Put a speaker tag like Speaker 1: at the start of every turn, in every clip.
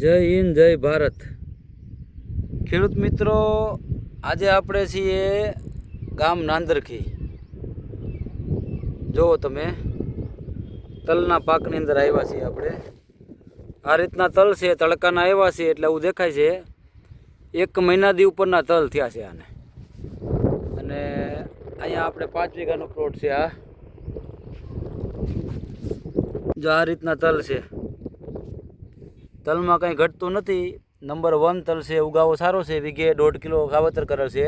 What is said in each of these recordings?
Speaker 1: જય હિન્દ, જય ભારત. ખેડૂત મિત્રો, આજે આપણે છીએ ગામ નાંદરખી. જુઓ તમે, તલના પાકની અંદર આવ્યા છીએ આપણે. આ રીતના તલ છે, તડકાના આવ્યા છે, એટલે આવું દેખાય છે. એક મહિનાથી ઉપરના તલ થયા છે આને. અને અહીંયા આપણે પાંચ વીઘાનો પ્લોટ છે આ. જો આ રીતના તલ છે. તલમાં કંઈ ઘટતું નથી. નંબર વન તલ છે, ઉગાવો સારો છે, વીઘે દોઢ કિલો વાવેતર કરેલ છે.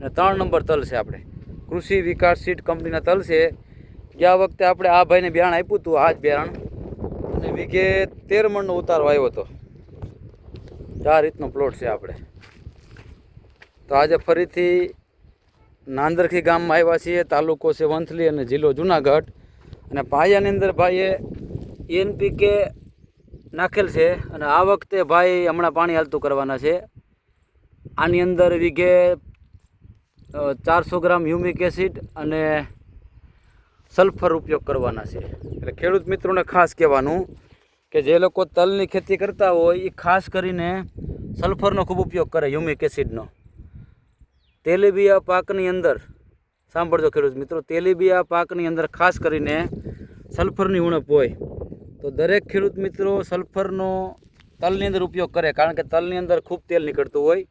Speaker 1: અને ત્રણ નંબર તલ છે આપણે. કૃષિ વિકાસ સીટ કંપનીના તલ છે. ગયા વખતે આપણે આ ભાઈને બિયારણ આપ્યું હતું, આ જ બિયારણ અને વીઘે તેર મણનો ઉતારો આવ્યો હતો. આ રીતનો પ્લોટ છે આપણે. તો આજે ફરીથી નાંદરખી ગામમાં આવ્યા છીએ. તાલુકો છે વંથલી અને જિલ્લો જુનાગઢ. અને પાયાની અંદર ભાઈએ એનપીકે નાખેલ છે અને આ વખતે ભાઈ હમણાં પાણી હાલતું કરવાના છે. આની અંદર વીઘે ચારસો ગ્રામ હ્યુમિક એસિડ અને સલ્ફર ઉપયોગ કરવાના છે. એટલે ખેડૂત મિત્રોને ખાસ કહેવાનું કે જે લોકો તલની ખેતી કરતા હોય એ ખાસ કરીને સલ્ફરનો ખૂબ ઉપયોગ કરે હ્યુમિક એસિડનો તેલીબિયા પાકની અંદર, સાંભળજો ખેડૂત મિત્રો, તેલીબિયા પાકની અંદર ખાસ કરીને સલ્ફરની ઉણપ હોય. તો દરેક ખેડૂત મિત્રો સલ્ફરનો તલની અંદર ઉપયોગ કરે, કારણ કે તલની અંદર ખૂબ તેલ નીકળતું હોય.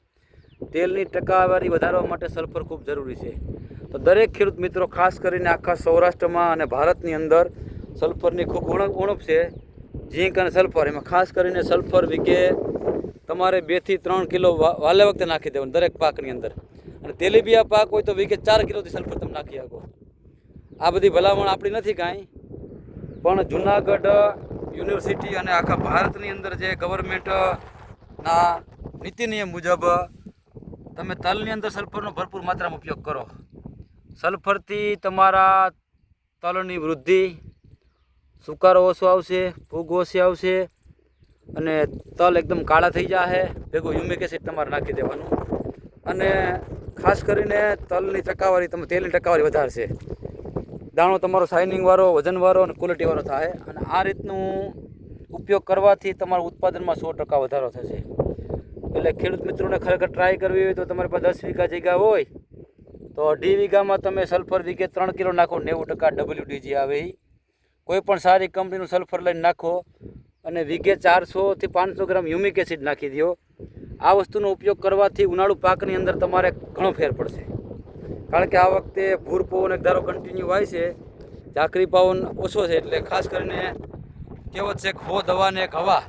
Speaker 1: તેલની ટકાવારી વધારવા માટે સલ્ફર ખૂબ જરૂરી છે. તો દરેક ખેડૂત મિત્રો, ખાસ કરીને આખા સૌરાષ્ટ્રમાં અને ભારતની અંદર સલ્ફરની ખૂબ ઉણપ ઉણપ છે. ઝીંક અને સલ્ફર, એમાં ખાસ કરીને સલ્ફર વીઘે તમારે બેથી ત્રણ કિલો વાલે વખતે નાખી દેવાનું દરેક પાકની અંદર. અને તેલીબિયા પાક હોય તો વીઘે ચાર કિલોથી સલ્ફર તમે નાખી શકો. આ બધી ભલામણ આપણી નથી કાંઈ. પણ જુનાગઢ યુનિવર્સિટી અને આખા ભારતની અંદર જે ગવર્મેન્ટ ના નીતિ નિયમ મુજબ તમે તલની અંદર સલ્ફરનો ભરપૂર માત્રામાં ઉપયોગ કરો. સલ્ફરથી તમારા તલની વૃદ્ધિ, સુકારો ઓછો આવશે, ફૂગ ઓછી આવશે અને તલ એકદમ કાળા થઈ જશે ભેગું હ્યુમિક એસિડ તમારે નાખી દેવાનું. અને ખાસ કરીને તલની ટકાવારી, તમે તેલની ટકાવારી વધારશે. દાણો તમારો શાઇનિંગ વાળો વજનવાળો અને ક્વોલિટીવાળો થાય અને આ રીતનું ઉપયોગ કરવાથી તમારા ઉત્પાદનમાં સો ટકા વધારો થશે. એટલે ખેડૂત મિત્રોને ખરેખર ટ્રાય કરવી હોય તો તમારી પાસે દસ વીઘા જગ્યા હોય, તો અઢી વીઘામાં તમે સલ્ફર વીઘે ત્રણ કિલો નાખો, નેવું ટકા ડબલ્યુડીજી આવે એ કોઈ પણ સારી કંપનીનું સલ્ફર લઈને નાખો અને વીઘે ચારસોથી પાંચસો ગ્રામ હ્યુમિક એસિડ નાખી દો આ વસ્તુનો ઉપયોગ કરવાથી ઉનાળુ પાકની અંદર તમારે ઘણો ફેર પડશે. કારણ કે આ વખતે ભૂર પવન એક ધારો કન્ટિન્યુ હોય છે, ઝાકરી પવન ઓછો છે એટલે ખાસ કરીને કહેવત છે ખો દવા ને એક હવા.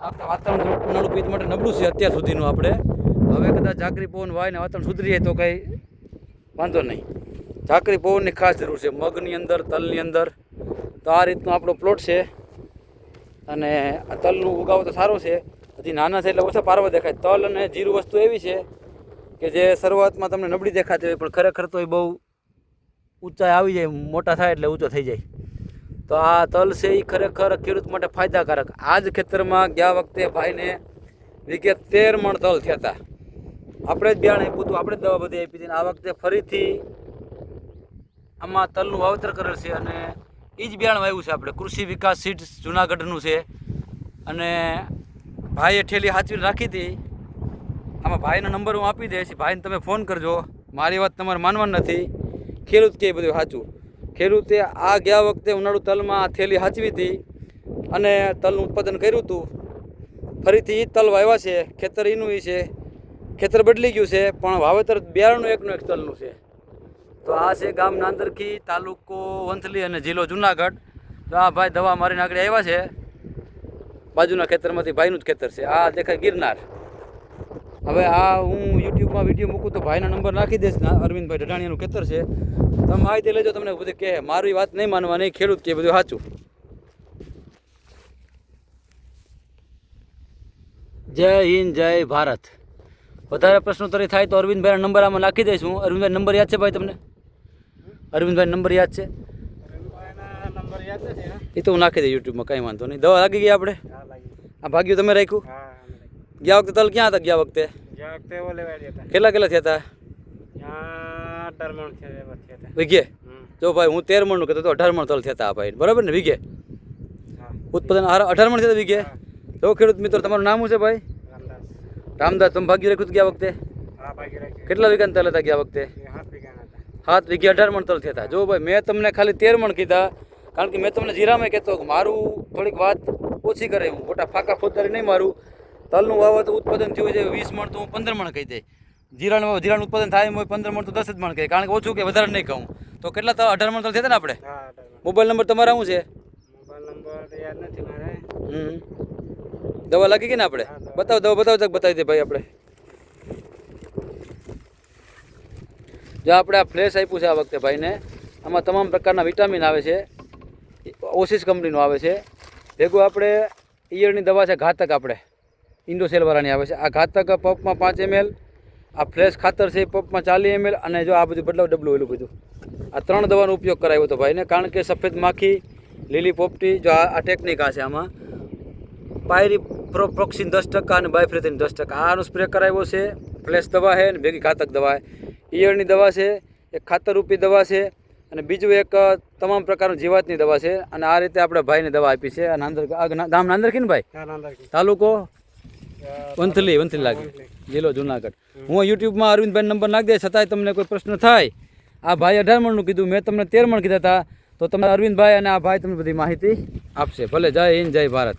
Speaker 1: આપણે વાતાવરણ પીત માટે નબળું છે અત્યાર સુધીનું આપણે. હવે કદાચ ઝાકરી પવન વાય ને વાતાવરણ સુધરી જાય તો કંઈ વાંધો નહીં. ઝાકરી પવનની ખાસ જરૂર છે મગની અંદર, તલની અંદર. તો આ રીતનો આપણો પ્લોટ છે. અને આ તલનું ઉગાવો તો સારો છે. હજી નાના છે એટલે ઓછા પારવા દેખાય. તલ અને જીરું વસ્તુ એવી છે કે જે શરૂઆતમાં તમને નબળી દેખાતી હોય, પણ ખરેખર તો એ બહુ ઊંચાઈ આવી જાય, મોટા થાય એટલે ઊંચો થઈ જાય. તો આ તલ છે એ ખરેખર ખેડૂત માટે ફાયદાકારક. આ જ ખેતરમાં ગયા વખતે ભાઈને વીઘે તેર મણ તલ થયા હતા. આપણે જ બિયારણ આપ્યું હતું આપણે જ દવા બધી આપી હતી આ વખતે ફરીથી આમાં તલનું વાવેતર કરેલ છે અને એ જ બિયારણ વાવ્યું છે આપણે. કૃષિ વિકાસ સીટ જુનાગઢનું છે. અને ભાઈએ ઠેલી હાચવીને રાખી હતી. આમાં ભાઈનો નંબર હું આપી દઈશ. ભાઈને તમે ફોન કરજો. મારી વાત તમારે માનવાની નથી. ખેડૂત કે બધું સાચું. ખેડૂતે આ ગયા વખતે ઉનાળુ તલમાં થેલી હાચવી હતી અને તલનું ઉત્પાદન કર્યું હતું. ફરીથી એ તલ વાવ્યા છે. ખેતર એનું એ છે. ખેતર બદલી ગયું છે. પણ વાવેતર બિયારણનું એકનું એક તલનું છે. તો આ છે ગામ નાંદરખી તાલુકો વંથલી અને જિલ્લો જુનાગઢ. તો આ ભાઈ દવા મારીને આગળ આવ્યા છે. બાજુના ખેતરમાંથી ભાઈનું જ ખેતર છે. આ દેખાય ગિરનાર. હવે આ હું યુટ્યુબમાં વીડિયો મૂકું તો ભાઈના નંબર નાખી દઈશ. ને અરવિંદભાઈ ઢડાણીયાનું ખેતર છે. તમે માહિતી લેજો તમને બધું કહે. મારી વાત નહીં માનવા નહીં ખેડૂત કે બધું સાચું. જય હિન્દ જય ભારત. વધારે પ્રશ્નોત્તરી થાય તો અરવિંદભાઈના નંબર આમાં નાખી દઈશ હું. અરવિંદભાઈ નંબર યાદ છે ભાઈ તમને? અરવિંદભાઈ નંબર યાદ છે?
Speaker 2: નંબર યાદ નથી
Speaker 1: એ તો હું નાખી દઉં યુટ્યુબમાં કાંઈ વાંધો નહીં. દવા લાગી ગઈ આપણે આ ભાગ્યું તમે રાખ્યું? ગયા વખતે તલ ક્યાં હતા? ગયા વખતે?
Speaker 2: જ્યાં વખતે ઓલે વાળી હતા.
Speaker 1: કેટલા કેટલા થયા હતા?
Speaker 2: ત્યાં અઢાર મણ થયા હતા
Speaker 1: વીઘે? જો ભાઈ હું તેર મણનું કહેતો તો અઢાર મણ તલ થયા હતા ભાઈ. બરાબર ને વીઘે? ઉત્પાદન અઢાર મણ થયા વીઘે? જો ખેડૂત મિત્રો તમારું નામ શું છે ભાઈ?
Speaker 2: રામદાસ.
Speaker 1: તમે ભાગ્ય રાખ્યું ગયા વખતે?
Speaker 2: ભાગી
Speaker 1: કેટલા વીઘાના તલ હતા ગયા વખતે? સાત વીઘે અઢાર મણ તલ થયા હતા. જો ભાઈ મેં તમને ખાલી તેર મણ કીધા કારણ કે મેં તમને જીરામાં કહેતો કે મારું થોડીક વાત ઓછી કરે હું મોટા ફાકા ફોજદારી નહીં મારું. તલનું વાવત ઉત્પાદન થયું છે વીસ મણ તો હું પંદર મણ કહી દઈ જીરાનું જીરાનું ઉત્પાદન થાય હોય પંદર મણ તો દસ જ મણ કહે. કારણ કે ઓછું કે વધારે નહીં કહું. તો કેટલા તો અઢાર મણ તલ થયા ને આપણે? મોબાઈલ નંબર તમારા શું છે?
Speaker 2: મોબાઈલ નંબર યાદ નથી
Speaker 1: હમ. દવા લાગી ગઈ ને આપણે? બતાવો દવા બતાવો તક બતાવી દે ભાઈ આપણે. જો આપણે આ ફ્લેશ આપ્યું છે આ વખતે ભાઈને. આમાં તમામ પ્રકારના વિટામિન આવે છે. ઓસિસ કંપનીનું આવે છે. ભેગું આપણે ઈયળની દવા છે ઘાતક આપણે. ઇન્ડોસેલવાળાની આવે છે આ ઘાતક પંપમાં પાંચ એમએલ આ ફ્લેશ ખાતર છે પંપમાં ચાલીસ એમએલ અને જો આ બધું બદલાવ ડબલું એલું બધું આ ત્રણ દવાનો ઉપયોગ કરાવ્યો હતો ભાઈને કારણ કે સફેદ માખી લીલી પોપટી જો આ આ ટેકનિક આ છે આમાં પાયરી પ્રોપ્રોક્સિન દસ ટકા અને બાયફ્રેથિન દસ ટકા આનો સ્પ્રે કરાવ્યો છે ફ્લેશ દવા છે અને ભેગી ઘાતક દવા છે ઈયળની દવા છે એક ખાતરરૂપી દવા છે અને બીજું એક તમામ પ્રકારનું જીવાતની દવા છે અને આ રીતે આપણે ભાઈને દવા આપી છે નાંદર ગામ નાંદરખી ને ભાઈ તાલુકો વંથલી વંથલી લાગે. જિલ્લો જુનાગઢ. હું યુટ્યુબમાં અરવિંદભાઈ નંબર નાખી દે છતાંય તમને કોઈ પ્રશ્ન થાય. આ ભાઈ અઢાર મણનું કીધું, મેં તમને તેર મણ કીધા હતા. તો તમે અરવિંદભાઈ અને આ ભાઈ તમને બધી માહિતી આપશે. ભલે, જય હિન્દ, જય ભારત.